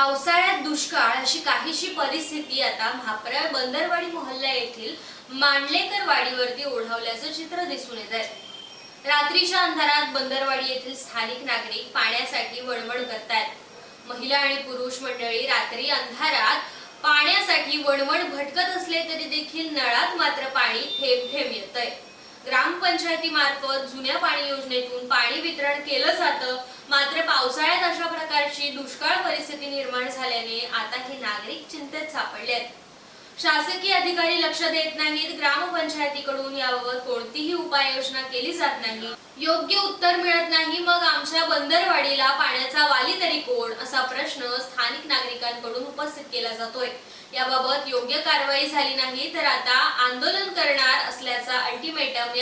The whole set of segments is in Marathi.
पावसाळ्यात दुष्काळ अशी काहीशी परिस्थिती आता म्हापरा बंदरवाडी मोहल्ला येथील मांडलेकर वाडीवरती ओढवल्याचं चित्र दिसून येत आहे. रात्रीच्या अंधारात बंदरवाडी येथील स्थानिक नागरिक पाण्यासाठी वणवण करतायत. महिला आणि पुरुष मंडळी रात्री अंधारात पाण्यासाठी वणवण भटकत असले तरी देखील नळात मात्र पाणी थेंब थेंब येतंय. ग्रामपंचायतीमार्फत जुन्या पाणी योजनेतून पाणी वितरण केलं जातं. मात्र पावसाळ्यात अशा प्रकारची दुष्काळ परिस्थिती निर्माण झाल्याने आता हे नागरिक चिंतेत सापडले आहेत. शासकीय अधिकारी लक्ष देत नाहीत. ग्रामपंचायतीकडून याबाबत कोणतीही उपाययोजना केली जात नाही. योग्य उत्तर मिळत नाही. मग आमच्या बंदरवाडीला पाण्याचा वाली तरी कोण? असा प्रश्न स्थानिक नागरिकांकडून उपस्थित केला जातोय. याबाबत योग्य कारवाई झाली नाही तर आता आंदोलन करणार असल्याचा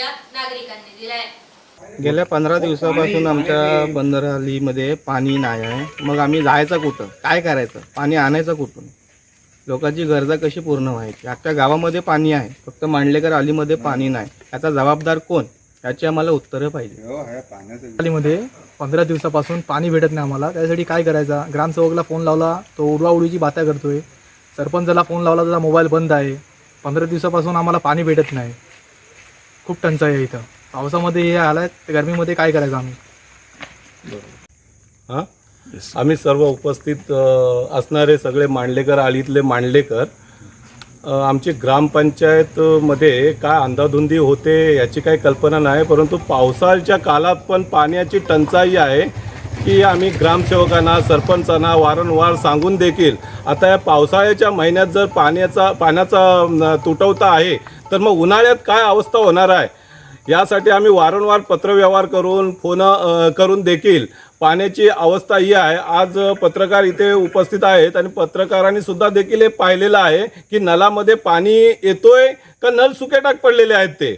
अल्टिमेटम या नागरिकांनी दिलाय. गेल्या पंधरा दिवसापासून आमच्या बंदरालीमध्ये पाणी नाही आहे. मग आम्ही जायचं कुठं? काय करायचं? पाणी आणायचं कुठून? लोकांची गरजा कशी पूर्ण व्हायची? अख्ख्या गावामध्ये पाणी आहे. फक्त मांडलेकर आलीमध्ये पाणी नाही. याचा जबाबदार कोण? याची आम्हाला उत्तरं पाहिजे. मध्ये पंधरा दिवसापासून पाणी भेटत नाही आम्हाला. त्यासाठी काय करायचा? ग्रामसेवकला फोन लावला तो उडवाउडीची बाता करतोय. सरपंचाला फोन लावला त्याचा मोबाईल बंद आहे. पंधरा दिवसापासून आम्हाला पाणी भेटत नाही. खूप टंचाई आहे इथं. पावसामध्ये हे आलाय तर गरमीमध्ये काय करायचं आम्ही? हां? आम्ही सर्व उपस्थित अ, असणारे सगळे मांडलेकर आळीतले मांडलेकर अ, आमची ग्रामपंचायतमध्ये काय अंधाधुंदी होते याची काही कल्पना नाही परंतु पावसाळ्याच्या काळात पण पाण्याची टंचाई आहे की आम्ही ग्रामसेवकांना सरपंचांना वारंवार सांगून देखील आता या पावसाळ्याच्या महिन्यात जर पाण्याचा पाण्याचा अ, तुटवता आहे तर मग उन्हाळ्यात काय अवस्था होणार आहे? यासाठी आम्ही वारंवार पत्रव्यवहार करून फोन करून देखील पाण्याची अवस्था ही आहे. आज पत्रकार इथे उपस्थित आहेत आणि पत्रकारांनी सुद्धा देखील हे पाहिलेलं आहे की नलामध्ये पाणी येतोय का नल सुके टाक पडलेले आहेत ते?